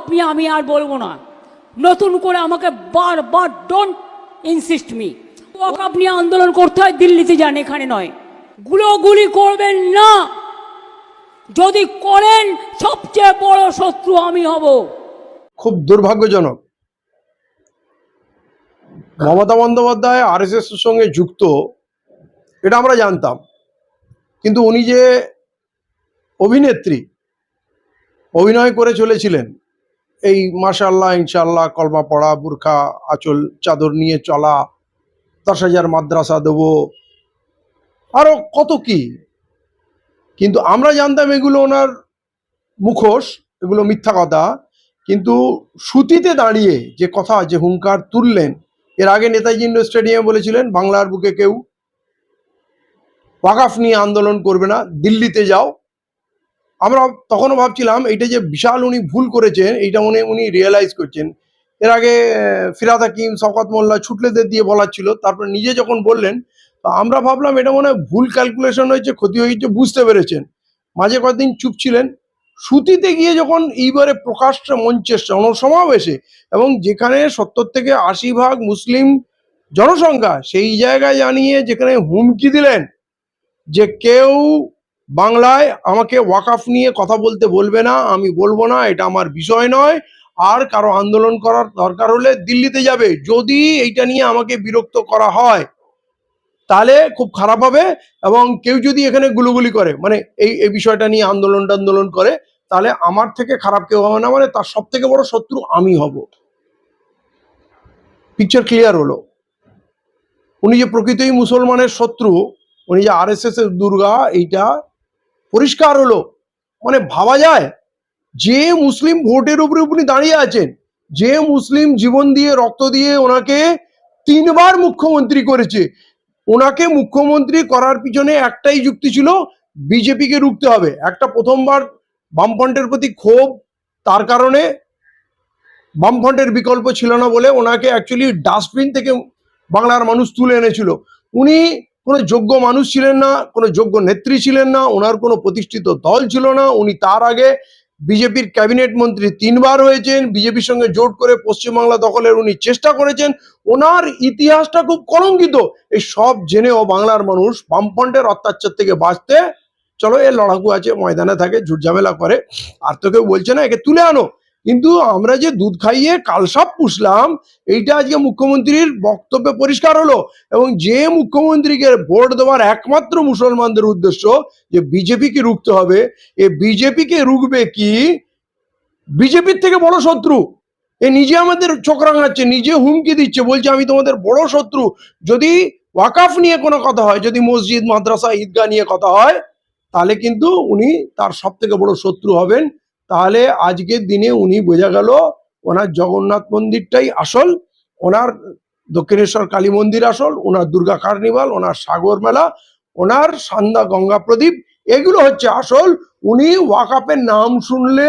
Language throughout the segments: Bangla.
নিয়ে আমি আর বলব না। নতুন করে আমাকে বারবার ডোন্ট ইনসিস্ট মি ওয়াকআপ নিয়ে আন্দোলন করতে হয়, দিল্লিতে যান, এখানে নয়। গুলোগুলি করবেন না। যদি করেন, সবচেয়ে বড় শত্রু আমি হব। খুব দুর্ভাগ্যজনক। মমতা বন্দ্যোপাধ্যায় আর এস সঙ্গে যুক্ত, এটা আমরা জানতাম। কিন্তু উনি যে অভিনেত্রী, অভিনয় করে চলেছিলেন এই মাশাল্লাহ ইনশাল্লাহ কলমা পড়া, বুরখা, আঁচল, চাদর নিয়ে চলা, দশ হাজার মাদ্রাসা দেবো। আরও কত কি? কিন্তু আমরা জানতাম এগুলো ওনার মুখোশ, এগুলো মিথ্যা কথা। কিন্তু সুতিতে দাঁড়িয়ে যে কথা, যে হুঙ্কার তুললেন, এর আগে নেতাজি ইন্ডোর স্টেডিয়ামে বলেছিলেন, বাংলার বুকে কেউ ওয়াকাফ নিয়ে আন্দোলন করবে না, দিল্লিতে যাও আমরা তখনও ভাবছিলাম এইটা যে বিশাল উনি ভুল করেছেন, এইটা উনি উনি রিয়েলাইজ করছেন। এর আগে ফিরাদ হাকিম, শওকত মোল্লা ছুটলেদের দিয়ে বলার ছিল, তারপর নিজে যখন বললেন, তো আমরা ভাবলাম এটা মনে ভুল ক্যালকুলেশন হয়েছে, ক্ষতি হয়েছে বুঝতে পেরেছেন। মাঝে কয়েকদিন চুপ ছিলেন। সুতিতে গিয়ে যখন এইবারে প্রকাশ্য মঞ্চে জনসমাবেশে এবং যেখানে সত্তর থেকে আশি ভাগ মুসলিম জনসংখ্যা, সেই জায়গায় জানিয়ে যেখানে হুমকি দিলেন, যে কেউ বাংলায় আমাকে ওয়াকাফ নিয়ে কথা বলতে বলবে না, আমি বলব না, এটা আমার বিষয় নয়। আর কারও আন্দোলন করার দরকার হলে দিল্লিতে যাবে। যদি এইটা নিয়ে আমাকে বিরক্ত করা হয়, তাহলে খুব খারাপ হবে এবং কেউ যদি এখানে গুলোগুলি করে মানে এই এই বিষয়টা নিয়ে আন্দোলন টান্দোলন করে, তাহলে আমার থেকে খারাপ কেউ হবে না মানে তার সব থেকে বড় শত্রু আমি হব। পিকচার ক্লিয়ার হলো। উনি যে প্রকৃতই মুসলমানের শত্রু, উনি যে আর এস এস এর দুর্গা, এইটা পরিষ্কার হলো। মানে ভাবা যায়, যে মুসলিম ভোটের উপরে উনি দাঁড়িয়ে আছেন, যে মুসলিম জীবন দিয়ে, রক্ত দিয়ে ওনাকে তিনবার মুখ্যমন্ত্রী করেছে। ওনাকে মুখ্যমন্ত্রী করার পিছনে একটাই যুক্তি ছিল, বিজেপিকে রুখতে হবে। একটা প্রথমবার বামফ্রন্টের প্রতি ক্ষোভ, তার কারণে বামফ্রন্টের বিকল্প ছিল না বলে ওনাকে অ্যাকচুয়ালি ডাস্টবিন থেকে বাংলার মানুষ তুলে এনেছিল। উনি কোনো যোগ্য মানুষ ছিলেন না, কোনো যোগ্য নেত্রী ছিলেন না, ওনার কোনো প্রতিষ্ঠিত দল ছিল না। উনি তার আগে বিজেপির ক্যাবিনেট মন্ত্রী তিনবার হয়েছেন, বিজেপির সঙ্গে জোট করে পশ্চিমবাংলা দখলের উনি চেষ্টা করেছেন। ওনার ইতিহাসটা খুব কলঙ্কিত। এই সব জেনেও বাংলার মানুষ বামফ্রন্টের অত্যাচার থেকে বাঁচতে, চলো এ লড়াকু আছে, ময়দানে থাকে, ঝুটঝামেলা করে। আর তো কেউ বলছে না, একে তুলে আনো। কিন্তু আমরা যে দুধ খাইয়ে কালসাপ পুষলাম, এইটা আজকে মুখ্যমন্ত্রীর বক্তব্যে পরিষ্কার হলো এবং যে মুখ্যমন্ত্রীকে ভোট দেওয়ার একমাত্র মুসলমানদের উদ্দেশ্য যে বিজেপিকে রুখতে হবে। এ বিজেপিকে রুখবে কি? বিজেপির থেকে বড় শত্রু। এ নিজে আমাদের চোখ রাঙাচ্ছে, নিজে হুমকি দিচ্ছে, বলছে, আমি তোমাদের বড় শত্রু। যদি ওয়াকাফ নিয়ে কোনো কথা হয়, যদি মসজিদ, মাদ্রাসা, ঈদগাহ নিয়ে কথা হয়, তাহলে কিন্তু উনি তার সব থেকে বড় শত্রু হবেন। তাহলে আজকের দিনে উনি বোঝা গেল ওনার জগন্নাথ মন্দিরটাই আসল, ওনার দক্ষিণেশ্বর কালী মন্দির আসল, ওনার দুর্গা কার্নিভাল, ওনার সাগর মেলা, ওনার সান্দা গঙ্গা প্রদীপ, এগুলো হচ্ছে আসল। উনি ওয়াকাফের নাম শুনলে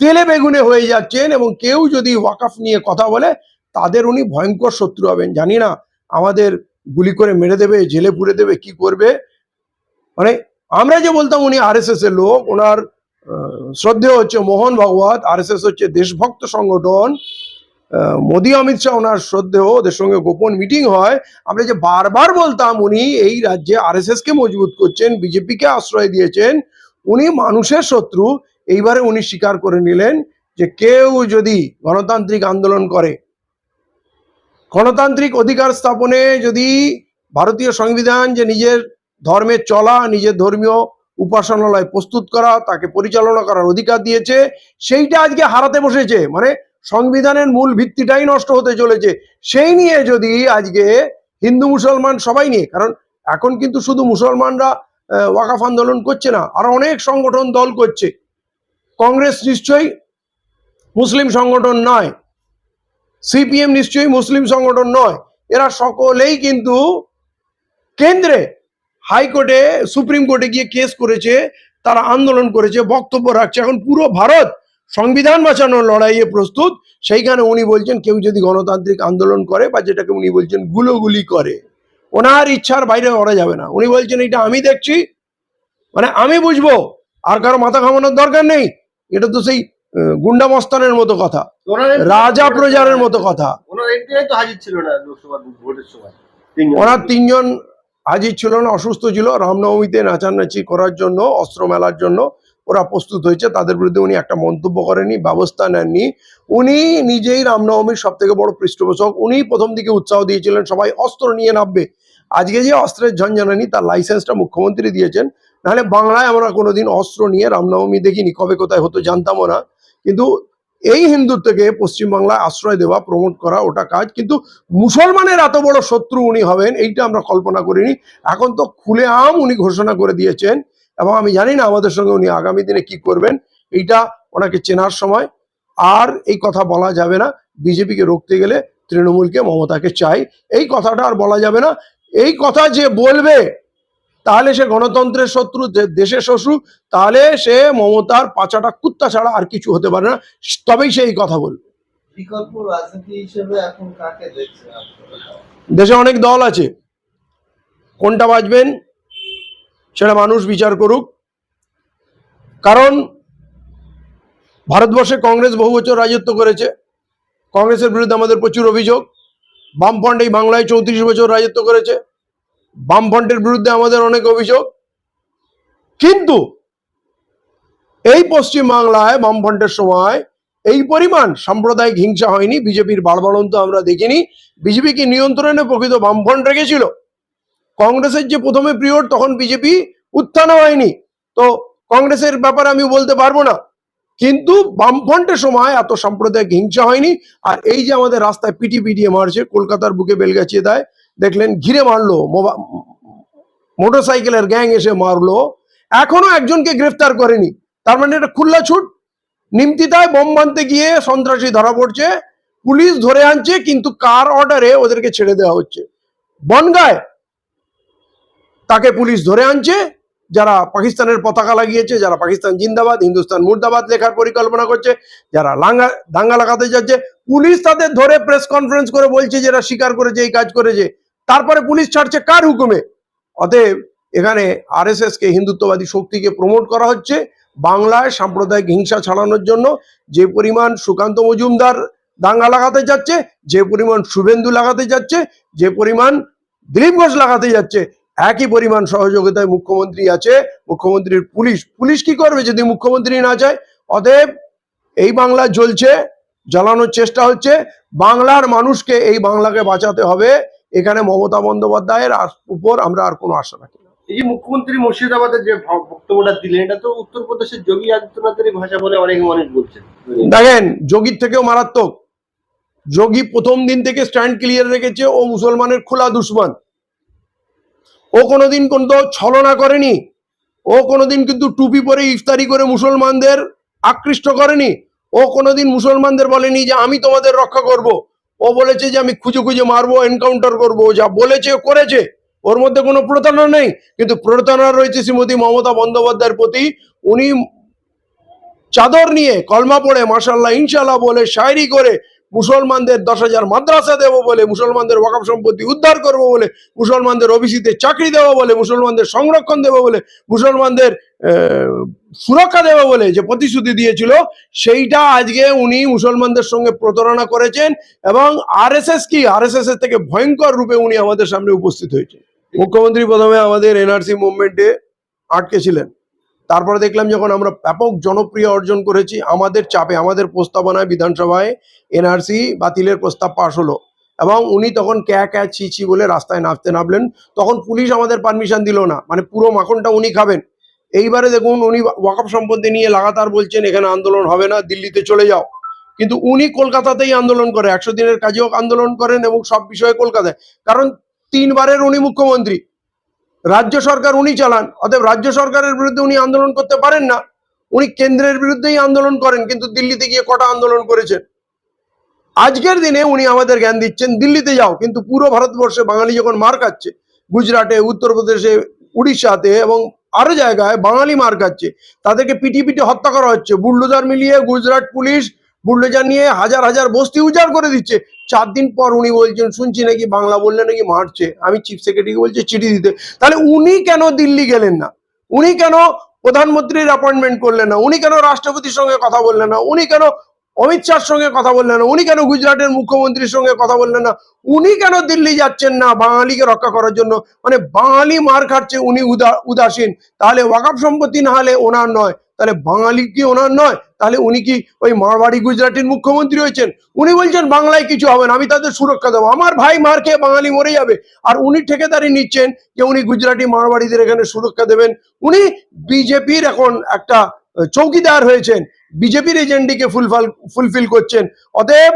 তেলে বেগুনে হয়ে যাচ্ছেন এবং কেউ যদি ওয়াকাফ নিয়ে কথা বলে, তাদের উনি ভয়ঙ্কর শত্রু হবেন। জানি না আমাদের গুলি করে মেরে দেবে, জেলে পুরে দেবে, কি করবে? মানে আমরা যে বলতাম উনি আর এর লোক, ওনার শ্রদ্ধেয় হচ্ছে মোহন ভাগবত আর এস এস হচ্ছে দেশভক্ত সংগঠন। মোদি অমিত শাহ ওনার শ্রদ্ধেয়, ওদের সঙ্গে গোপন মিটিং হয়। আমরা যে বারবার বলতাম উনি এই রাজ্যে আর এস কে মজবুত করছেন, বিজেপিকে আশ্রয় দিয়েছেন, উনি মানুষের শত্রু। এইবারে উনি স্বীকার করে নিলেন যে কেউ যদি গণতান্ত্রিক আন্দোলন করে, গণতান্ত্রিক অধিকার স্থাপনে যদি ভারতীয় সংবিধান যে নিজের ধর্মে চলা, নিজের ধর্মীয় উপাসনালয় প্রস্তুত করা, তাকে পরিচালনা করার অধিকার দিয়েছে। সেইটা আজকে হারাতে বসেছে। মানে সংবিধানের মূল ভিত্তিটাই নষ্ট হতে চলেছে। সেই নিয়ে যদি আজকে হিন্দু মুসলমান সবাই নিয়ে, কারণ এখন কিন্তু শুধু মুসলমানরা ওয়াকাফ আন্দোলন করছে না, আরও অনেক সংগঠন দল করছে। কংগ্রেস নিশ্চয়ই মুসলিম সংগঠন নয়। সিপিএম নিশ্চয়ই মুসলিম সংগঠন নয়। এরা সকলেই কিন্তু কেন্দ্রে হাইকোর্টে সুপ্রিম কোর্টে গিয়ে কেস করেছে তারা আন্দোলন করেছে বক্তব্য রাখছে। এখন পুরো ভারত সংবিধান বাঁচানোর লড়াইয়ে প্রস্তুত। সেইখানে উনি বলছেন কেউ যদি গণতান্ত্রিক আন্দোলন করে বা যেটাকে উনি বলছেন গুলোগুলি করে ওনার ইচ্ছার বাইরে করা যাবে না। উনি বলছেন এটা আমি দেখছি মানে আমি বুঝব আর কারও মাথা ঘামানোর দরকার নেই। এটা তো সেই গুন্ডা মস্তানের মতো কথা রাজা প্রজারের মতো কথা। ওনার এমপিআই তো হাজির ছিল না লোকসভা ভোটের সময়। ওনার তিনজন হাজির ছিল না, অসুস্থ ছিল। রামনবমীতে নাচানাচি করার জন্য, অস্ত্র মেলার জন্য ওরা প্রস্তুত হয়েছে। তাদের বিরুদ্ধে উনি একটা মন্তব্য করেননি, ব্যবস্থা নেননি। উনি নিজেই রামনবমীর সব থেকে বড় পৃষ্ঠপোষক। উনি প্রথম দিকে উৎসাহ দিয়েছিলেন, সবাই অস্ত্র নিয়ে নামবে। আজকে যে অস্ত্রের ঝঞ্ঝানানি তার লাইসেন্সটা মুখ্যমন্ত্রী দিয়েছেন। নাহলে বাংলায় আমরা কোনোদিন অস্ত্র নিয়ে রামনবমী দেখিনি, কবে কোথায় হতো জানতামও না। কিন্তু এই হিন্দুত্বকে পশ্চিমবাংলায় আশ্রয় দেওয়া প্রমোট করা ওটা কাজ। কিন্তু মুসলমানের এত বড় শত্রু উনি হবেন, এইটা আমরা কল্পনা করিনি। এখন তো খুলে আম উনি ঘোষণা করে দিয়েছেন এবং আমি জানি না আমাদের সঙ্গে উনি আগামী দিনে কি করবেন। এইটা ওনাকে চেনার সময়। আর এই কথা বলা যাবে না। বিজেপিকে রুখতে গেলে তৃণমূলকে মমতাকে চাই। এই কথাটা আর বলা যাবে না। এই কথা যে বলবে তাহলে সে গণতন্ত্রের শত্রু দেশের শত্রু তাহলে সে মমতার পাচাটা কুত্তা ছাড়া আর কিছু হতে পারে না। তবেই সে এই কথা বলবে। বিকল্প রাজনীতি হিসেবে এখন কাকে দেখছেন দেশে অনেক দল আছে। কোনটা বাঁচবেন সেটা মানুষ বিচার করুক। কারণ ভারতবর্ষে কংগ্রেস বহু বছর রাজত্ব করেছে। কংগ্রেসের বিরুদ্ধে আমাদের প্রচুর অভিযোগ। বামফ্রন্ট এই বাংলায় চৌত্রিশ বছর রাজত্ব করেছে। বামফ্রন্টের বিরুদ্ধে আমাদের অনেক অভিযোগ। কিন্তু এই পশ্চিম বাংলায় বামফ্রন্টের সময় এই পরিমাণ সাম্প্রদায়িক হিংসা হয়নি। বিজেপির বাড়বাড়ন্ত আমরা দেখিনি। বিজেপিকে নিয়ন্ত্রণে প্রকৃত বামফ্রন্ট রেখেছিল? কংগ্রেসের যে প্রথমে পিরিয়ড, তখন বিজেপি উত্থানও হয়নি। তো কংগ্রেসের ব্যাপারে আমি বলতে পারব না। কিন্তু বামফ্রন্টের সময় এত সাম্প্রদায়িক হিংসা হয়নি। আর এই যে আমাদের রাস্তায় পিটি পিটিয়ে মারছে, কলকাতার বুকে বেলগাছিয়ে দেয় দেখলেন ঘিরে মারলো মোটর সাইকেলের গ্যাং এসে মারলো। এখনও একজনকে গ্রেফতার করেনি। তার মানে এটা খুল্লা ছুট। নিমতিতায় বোম বানতে গিয়ে সন্ত্রাসী ধরা পড়ছে। পুলিশ ধরে আনছে, কিন্তু কার অর্ডারে ওদেরকে ছেড়ে দেওয়া হচ্ছে? বনগায় তাকে পুলিশ ধরে আনছে। যারা পাকিস্তানের পতাকা লাগিয়েছে, যারা পাকিস্তান জিন্দাবাদ, হিন্দুস্তান মুর্দাবাদ লেখার পরিকল্পনা করছে, যারা লাঙ্গা, দাঙ্গা লাগাতে যাচ্ছে, পুলিশ তাদের ধরে প্রেস কনফারেন্স করে বলছে যে এরা স্বীকার করেছে, এই কাজ করেছে। তারপরে পুলিশ ছাড়ছে কার হুকুমে? অতএব এখানে আরএসএস কে হিন্দুত্ববাদী শক্তিকে প্রমোট করা হচ্ছে বাংলায় সাম্প্রদায়িক হিংসা ছাড়ানোর জন্য। যে পরিমাণ সুকান্ত মজুমদার দাঙ্গা লাগাতে যাচ্ছে, যে পরিমাণ শুভেন্দু লাগাতে যাচ্ছে, যে পরিমাণ দিলীপ ঘোষ লাগাতে যাচ্ছে, একই পরিমাণ সহযোগিতায় মুখ্যমন্ত্রী আছে, মুখ্যমন্ত্রীর পুলিশ। পুলিশ কি করবে যদি মুখ্যমন্ত্রী না চায় অতএব এই বাংলা জ্বলছে, জ্বালানোর চেষ্টা হচ্ছে। বাংলার মানুষকে এই বাংলাকে বাঁচাতে হবে। এখানে মমতা বন্দ্যোপাধ্যায়ের উপর আমরা আর কোনো আশা রাখি না। এই মুখ্যমন্ত্রী মুর্শিদাবাদের যে বক্তব্যটা দিলেন এটা তো উত্তরপ্রদেশের যোগী আদিত্যনাথেরই ভাষা বলে অনেক মানুষ বলছেন। দেখেন যোগীর থেকেও মারাত্মক। যোগী প্রথম দিন থেকে স্ট্যান্ড ক্লিয়ার রেখেছে ও মুসলমানের খোলা দুশ্মন। ও কোনোদিন কিন্তু ছলনা করেনি। ও কোনোদিন কিন্তু টুপি পরে ইফতারি করে মুসলমানদের আকৃষ্ট করেনি। ও কোনোদিন মুসলমানদের বলেনি যে আমি তোমাদের রক্ষা করব। ও বলেছে যে আমি খুঁজে খুঁজে মারবো এনকাউন্টার করব। যা বলেছে, করেছে। ওর মধ্যে কোনো প্রতারণা নেই। কিন্তু প্রতারণা রয়েছে শ্রীমতী মমতা বন্দ্যোপাধ্যায়ের প্রতি। উনি চাদর নিয়ে কলমা পড়ে মাসাল্লাহ ইনশাল্লাহ বলে শায়রি করে মুসলমানদের দশ হাজার মাদ্রাসা দেবো বলে, মুসলমানদের ওয়াকফ সম্পত্তি উদ্ধার করব বলে, মুসলমানদের ওবিসিতে চাকরি দেবো বলে, মুসলমানদের সংরক্ষণ দেবো বলে, মুসলমানদের সুরক্ষা দেবো বলে যে প্রতিশ্রুতি দিয়েছিল, সেইটা আজকে উনি মুসলমানদের সঙ্গে প্রতারণা করেছেন এবং আর এস এস কি? আর এস এস এর থেকে ভয়ঙ্কর রূপে উনি আমাদের সামনে উপস্থিত হয়েছেন। মুখ্যমন্ত্রী প্রথমে আমাদের এনআরসি মুভমেন্টে আটকে ছিলেন। তারপরে দেখলাম যখন আমরা ব্যাপক জনপ্রিয় অর্জন করেছি, আমাদের চাপে, আমাদের প্রস্তাবনায় বিধানসভায় এনআরসি বাতিলের প্রস্তাব পাশ হলো এবং উনি তখন ক্যা ক্যা ছি ছি বলে রাস্তায় নামতে নামলেন। তখন পুলিশ আমাদের পারমিশন দিল না মানে পুরো মাখনটা উনি খাবেন। এইবারে দেখুন, উনি ওয়াকফ সম্পত্তি নিয়ে লাগাতার বলছেন, এখানে আন্দোলন হবে না, দিল্লিতে চলে যাও। কিন্তু উনি কলকাতাতেই আন্দোলন করে, একশো দিনের কাজেও আন্দোলন করেন এবং সব বিষয়ে কলকাতায়। কারণ তিনবারের উনি মুখ্যমন্ত্রী। রাজ্য সরকার উনি চালান, অতএব রাজ্য সরকারের বিরুদ্ধে উনি আন্দোলন করতে পারেন না। উনি কেন্দ্রের বিরুদ্ধেই আন্দোলন করেন, কিন্তু দিল্লিতে গিয়ে কটা আন্দোলন করেছেন? আজকের দিনে উনি আমাদের জ্ঞান দিচ্ছেন, দিল্লিতে যাও, কিন্তু পুরো ভারতবর্ষে বাঙালি যখন মার খাচ্ছে, গুজরাটে, উত্তরপ্রদেশে, উড়িষ্যাতে এবং আরও জায়গায় বাঙালি মার খাচ্ছে, তাদেরকে পিটি পিটি হত্যা করা হচ্ছে, বুল্ডোজার মিলিয়ে গুজরাট পুলিশ বুল্ডোজার নিয়ে হাজার হাজার বস্তি উজাড় করে দিচ্ছে। চার দিন পর উনি বলছেন, শুনছি নাকি বাংলা বললে নাকি মারছে। আমি চিফ সেক্রেটারিকে বলছি, চিঠি দিতে। তাহলে উনি কেন দিল্লি গেলেন না? উনি কেন প্রধানমন্ত্রীর অ্যাপয়েন্টমেন্ট করলেন না? উনি কেন রাষ্ট্রপতির সঙ্গে কথা বললেন না? উনি কেন অমিত শাহর সঙ্গে কথা বললেন না, উনি কেন গুজরাটের মুখ্যমন্ত্রীর সঙ্গে কথা বললেন না, উনি কেন দিল্লি যাচ্ছেন না বাঙালিকে রক্ষা করার জন্য? মানে বাঙালি মার খাচ্ছে উনি উদা, উদাসীন। তাহলে ওয়াকাপ সম্পত্তি না হলে ওনার নয়। তাহলে বাঙালি কি ওনার নয়? তাহলে উনি কি ওই মারবাড়ি গুজরাটের মুখ্যমন্ত্রী হয়েছেন? উনি বলছেন বাংলায় কিছু হবে না, আমি তাদের সুরক্ষা দেবো। আমার ভাই মার খেয়ে বাঙালি মরে যাবে। আর উনি ঠেকেদারি নিচ্ছেন যে উনি গুজরাটি মারবাড়িদের এখানে সুরক্ষা দেবেন। উনি বিজেপির এখন একটা চৌকিদার হয়েছেন। বিজেপির এজেন্ডিকে ফুলফাল ফুলফিল করছেন। অতএব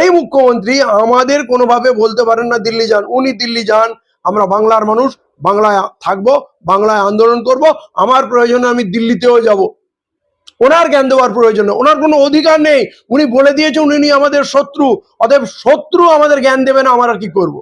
এই মুখ্যমন্ত্রী আমাদের কোনোভাবে বলতে পারেন না, দিল্লি যান। উনি দিল্লি যান, আমরা বাংলার মানুষ, বাংলায় থাকব, বাংলায় আন্দোলন করব। আমার প্রয়োজনে আমি দিল্লিতেও যাব। ওনার জ্ঞান দেওয়ার প্রয়োজন ওনার কোনো অধিকার নেই। উনি বলে দিয়েছেন উনি আমাদের শত্রু। অতএব শত্রু আমাদের জ্ঞান দেবে না, আমরা আর কি করব?